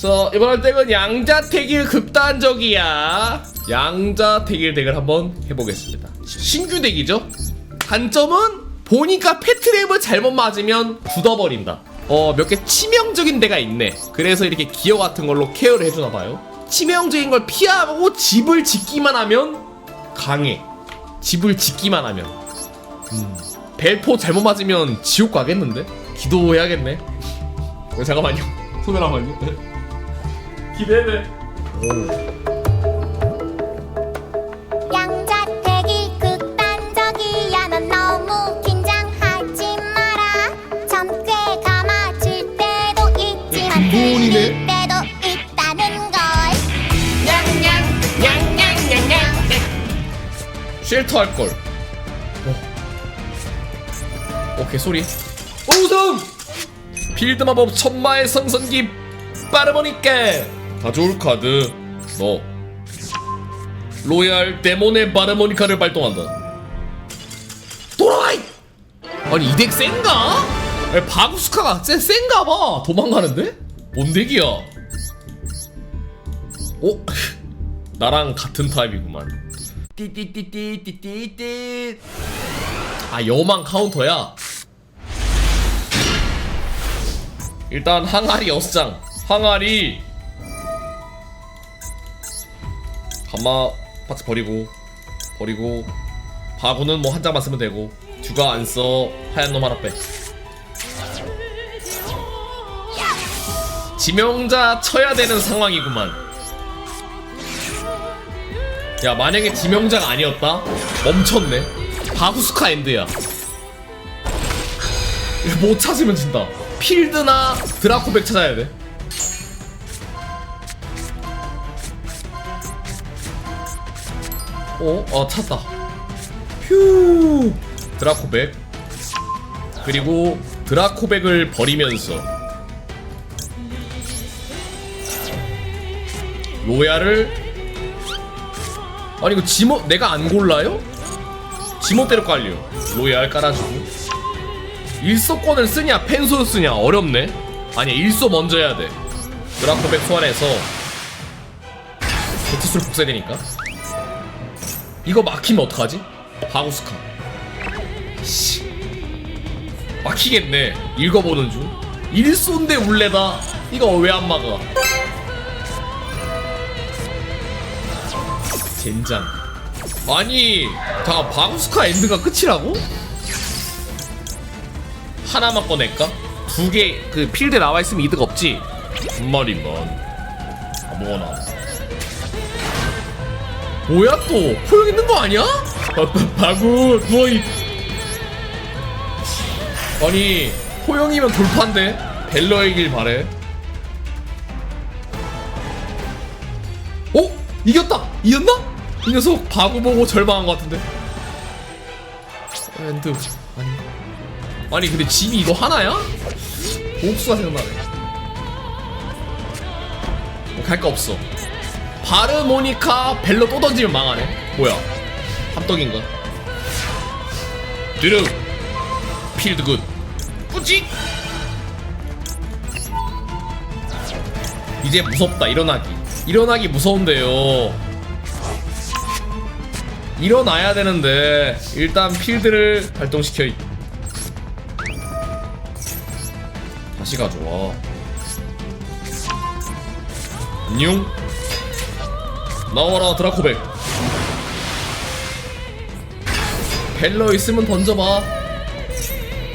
자 이번 덱은 양자택일 극단적이야. 양자택일 덱을 한번 해보겠습니다. 신규 덱이죠? 단점은 보니까 패트랩을 잘못 맞으면 굳어버린다. 어 몇 개 치명적인 데가 있네. 그래서 이렇게 기어 같은 걸로 케어를 해주나봐요. 치명적인 걸 피하고 집을 짓기만 하면 강해. 집을 짓기만 하면. 음, 벨포 잘못 맞으면 지옥 가겠는데? 기도해야겠네. 어, 잠깐만요. 소멸 한번요 기대돼. 양자택이 극단적이야 넌 너무 긴장하지 마라. 젊게 감아질 때도 있지만 근본이네. 틀릴 때도 있다는 걸. 쉘터 할걸. 어. 오케이 소리. 우승! 필드 마법 천마의 성선기 빠르보니까 가져올 카드. 너. 로얄 데몬의 바르모니카를 발동한다. 돌아와 이! 아니 이 덱 센가? 바구스카가 센, 센가 봐. 도망가는데? 뭔 덱이야? 어? 나랑 같은 타입이구만. 띠띠띠띠띠띠띠. 아 여만 카운터야? 일단 항아리 6장. 항아리 가마 박스 버리고 버리고 바구는 뭐 한 장만 쓰면 되고 듀가 안 써. 하얀 놈 하나 빼. 지명자 쳐야 되는 상황이구만. 야 만약에 지명자가 아니었다? 멈췄네. 바구스카 엔드야. 못 찾으면 진다. 필드나 드라코백 찾아야 돼 어? 어 찾다. 휴. 드라코백. 그리고 드라코백을 버리면서 로얄을 아니 이거 지모 내가 안 골라요? 지모대로 깔려. 로얄 깔아주고. 일소권을 쓰냐 펜소를 쓰냐 어렵네. 아니 일소 먼저 해야 돼. 드라코백 소환해서 베티술 복사되니까 이거 막히면 어떡하지? 바구스카. 씨. 막히겠네. 읽어보는 중. 일소인데 울레다. 이거 왜 안 막아? 젠장. 아니 잠깐 바구스카 엔드가 끝이라고? 하나만 꺼낼까? 두 개 그 필드 나와 있으면 이득 없지? 분말이면 아무거나 뭐야 또 포용 있는 거 아니야? 바구 누워있 아니 포용이면 돌파인데 벨러이길 바래 어? 이겼다! 이겼나? 이 녀석 바구 보고 절망한 것 같은데 엔드 아니 아니 근데 집이 이거 하나야? 옥수가 생각나네 뭐 갈 거 없어 바르모니카 벨로 또 던지면 망하네. 뭐야? 합덕인가? 드르 필드 굿. 꾸직 이제 무섭다. 일어나기. 일어나기 무서운데요. 일어나야 되는데 일단 필드를 발동시켜. 있- 다시 가져와. 안녕 나와라 드라코백 벨러 있으면 던져봐.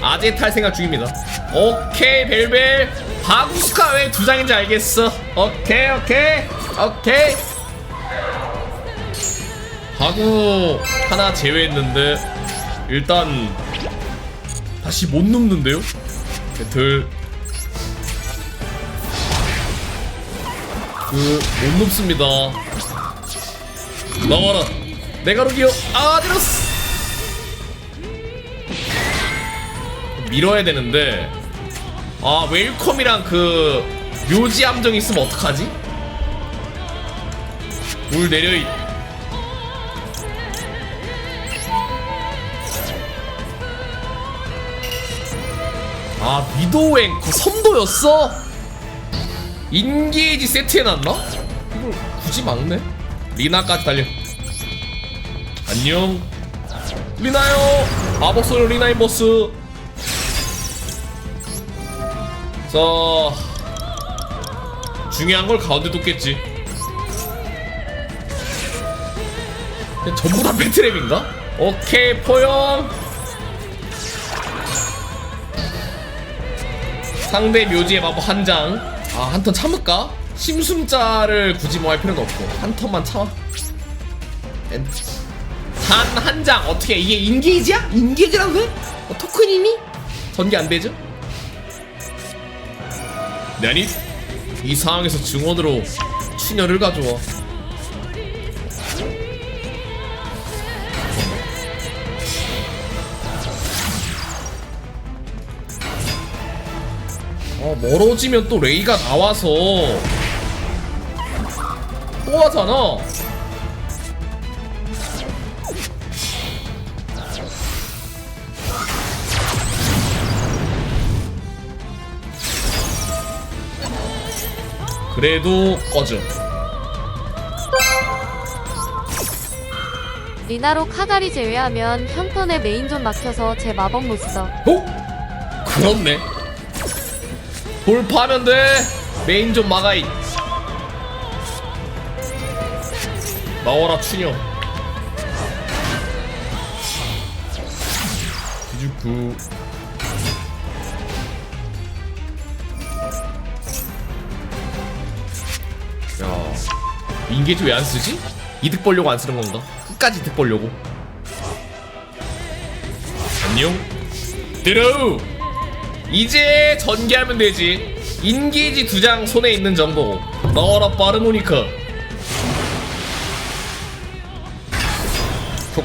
아제탈 생각 중입니다. 오케이 벨벨. 바구스카 왜 두 장인지 알겠어? 오케이 오케이 오케이. 바구 하나 제외했는데 일단 다시 못 눕는데요? 배틀. 그못 눕습니다 나와라 내가루기요 아디로스 밀어야 되는데 아 웰컴이랑 그 묘지 함정 있으면 어떡하지? 물 내려 있아 미도우 앵커 섬도였어? 인게이지 세트해놨나? 이걸 굳이 막네? 리나까지 달려. 안녕. 리나요. 마법소녀 리나인 보스 자 중요한 걸 가운데 뒀겠지. 전부 다 배트랩인가? 오케이 포용. 상대 묘지의 마법 한장. 아 한 턴 참을까? 심숨자를 굳이 뭐 할 필요는 없고 한 턴만 참아 단한 장 어떻게 이게 인게이지야? 인게이지라고 해? 어, 토큰이니? 전개 안 되죠? 네, 아니 이 상황에서 증언으로 추녀를 가져와 어 멀어지면 또 레이가 나와서 또 하잖아. 그래도 꺼져. 리나로 카가리 제외하면 현 턴에 메인존 막혀서 제 마법 못 써. 어? 그렇네. 돌파하면 돼. 메인 좀 막아이 나와라 추녀. 뒤죽구 야 인게지 왜 안 쓰지? 이득 보려고 안 쓰는 건가? 끝까지 이득 보려고. 안녕. 들어 이제 전개하면 되지. 인게이지 두 장 손에 있는 정보. 나와라 빠르모니카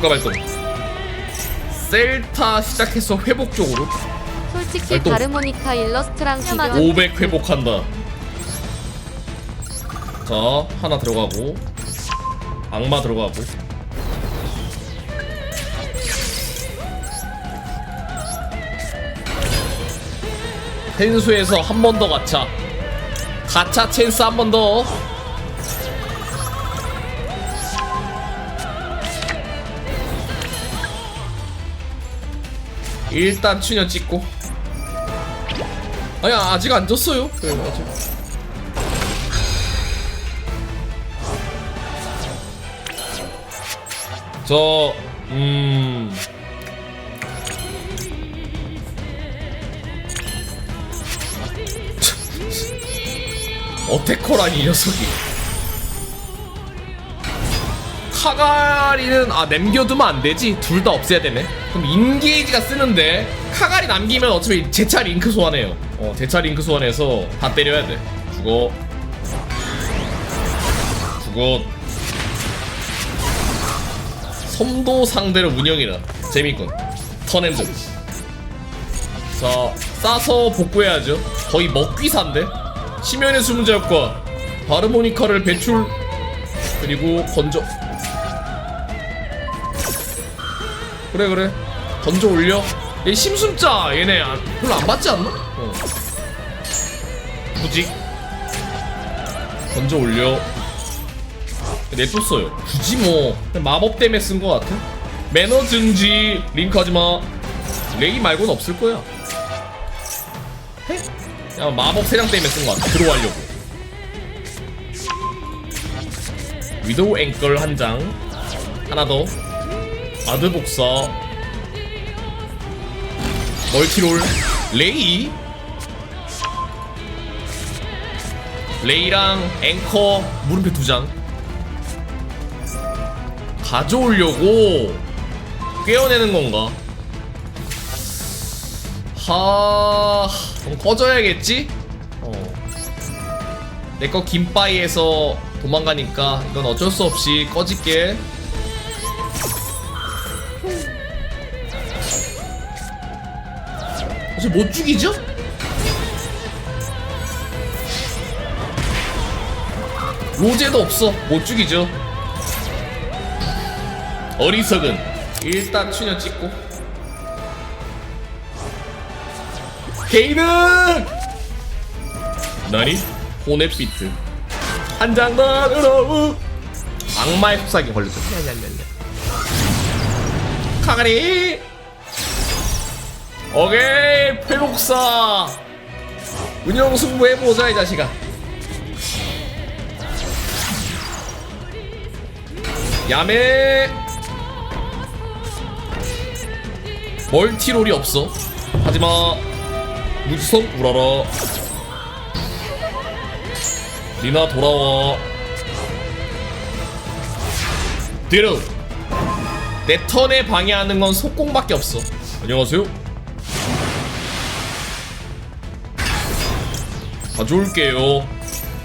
효과 발동. 셀타 시작해서 회복 쪽으로. 솔직히 활동. 바르모니카 일러스트랑 비교하면 500 회복한다. 자 하나 들어가고 악마 들어가고. 펜수에서 한 번 더 가차. 가차 찬스 한 번더 일단 추녀 찍고 아니 아직 안 졌어요. 네, 아직. 저 음. 어테커라니 이 녀석이. 카가리는 아 남겨두면 안 되지? 둘 다 없애야 되네. 그럼 인게이지가 쓰는데 카가리 남기면 어차피 제차 링크 소환해요. 어 제차 링크 소환해서 다 때려야 돼. 죽어. 죽어. 섬도 상대로 운영이라. 재밌군. 턴핸드. 자 싸서 복구해야죠. 거의 먹귀사인데? 심연의 수문자 효과 바르모니카를 배출 그리고 건져 그래 그래. 던져 올려. 얘 심순자 얘네. 안, 별로 안 받지 않나? 어. 굳이? 던져 올려. 냅뒀어요. 굳이 뭐. 마법 때문에 쓴것 같아. 매너 증지 링크 하지마. 레이 말고는 없을 거야. 해? 그냥 마법 세장 때문에 쓴것 같아. 들어가려고. 위도우 앵글 한 장. 하나 더 아드 복사. 멀티롤. 레이. 레이랑 앵커. 물음표 두장. 가져오려고 꿰어내는 건가? 하... 그럼 꺼져야겠지? 어. 내 거 김바이에서 도망가니까 이건 어쩔 수 없이 꺼질게 사실 못 죽이죠? 로제도 없어. 못 죽이죠. 어리석은. 일단 추녀 찍고. 게이드 나니? 돈의 비트. 한 장더 들어우 악마의 속삭이 걸렸죠. 랄랄랄랄. 카가리 오케이 페록사. 운영 승부 해보자 이 자식아. 야매. 멀티롤이 없어. 하지마. 무지성 우라라. 리나 돌아와. 뒤로. 내 턴에 방해하는 건 속공밖에 없어. 안녕하세요 가져올게요.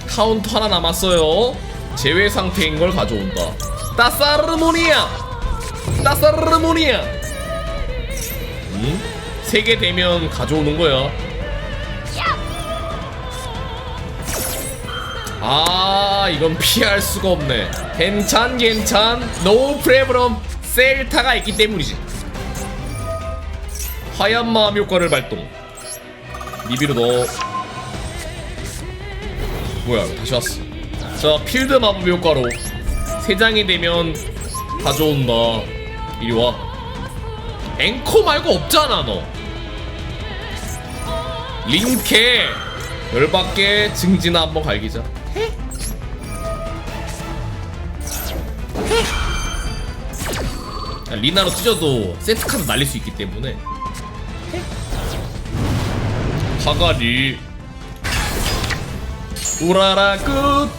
카운터 하나 남았어요. 제외 상태인 걸 가져온다. 따사르모니아! 따사르모니아! 응? 세개 되면 가져오는 거야. 아 이건 피할 수가 없네. 괜찮 괜찮. 노 프레브럼 셀타가 있기 때문이지. 하얀 마음 효과를 발동. 리비로 넣어 뭐야 다시 왔어. 자 필드 마법 효과로 세 장이 되면 가져온다. 이리 와. 앵커 말고 없잖아 너. 링케 열받게 증진아 한번 갈기자. 야, 리나로 찢어도 세트카드 날릴 수 있기 때문에. 가가리 우라라 끝.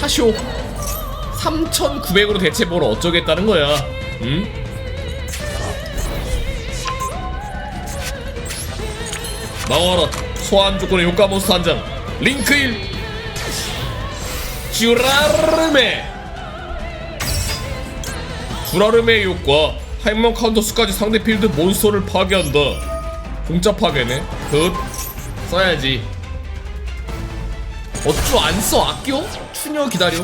하쇼. 3,900으로 대체 뭘 어쩌겠다는 거야? 응? 나와라 소환 조건의 효과 몬스터 한장. 링크 1 쥬라르메. 쥬라르메의 효과. 하이먼 카운터 수까지 상대 필드 몬스터를 파괴한다. 공짜 파괴네. 굿. 써야지 어쭈 안 써 아껴? 추녀 기다려.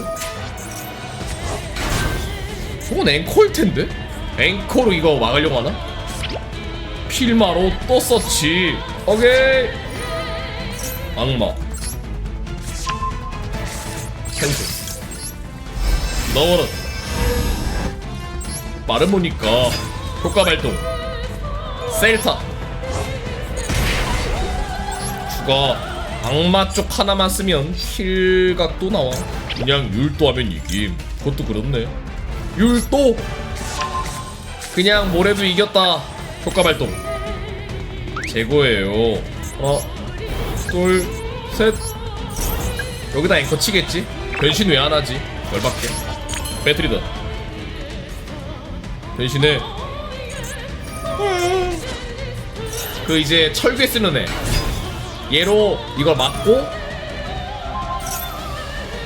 저건 앵콜 텐데? 앵콜로 이거 막으려고 하나? 필마로 또 썼지. 오케이. 악마. 캔슬. 넣어라 마르모니까? 효과 발동. 셀타. 추가 악마 쪽 하나만 쓰면 힐각 또 나와. 그냥 율도 하면 이김. 그것도 그렇네. 율도! 그냥 뭐래도 이겼다. 효과 발동. 제거예요. 하나 둘셋. 여기다 앵커 치겠지? 변신 왜 안 하지? 열받게. 배틀이다. 변신해. 그 이제 철괴 쓰는 애 얘로 이걸 맞고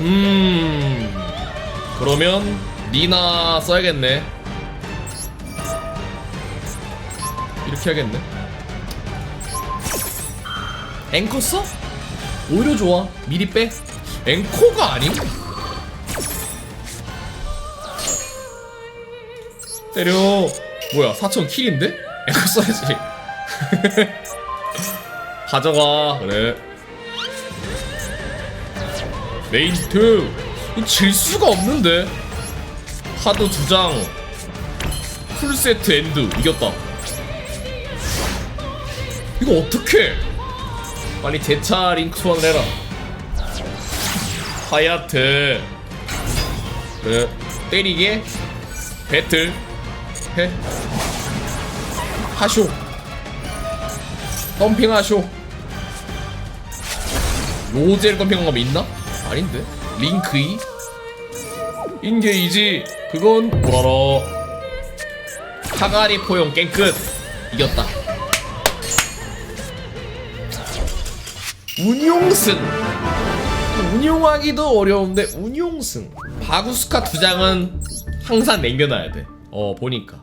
음 그러면 니나 써야겠네 이렇게 하겠네 앵커 써? 오히려 좋아 미리 빼 앵커가 아님? 때려 뭐야 4천 킬인데? 앵커 써야지 가져가. 그래. 메인 2질 수가 없는데. 하드 두장. 풀세트 엔드. 이겼다. 이거 어떡해? 빨리 재차 링크 소환을 해라. 하야트. 그래. 때리게. 배틀. 해. 하쇼. 덤핑 하쇼 로젤 덤핑한 거 있나? 아닌데? 링크이? 인게이지? 그건 보라라 카가리 포용 깽끝. 이겼다. 운용승. 운용하기도 어려운데 운용승. 바구스카 두 장은 항상 남겨놔야 돼어 보니까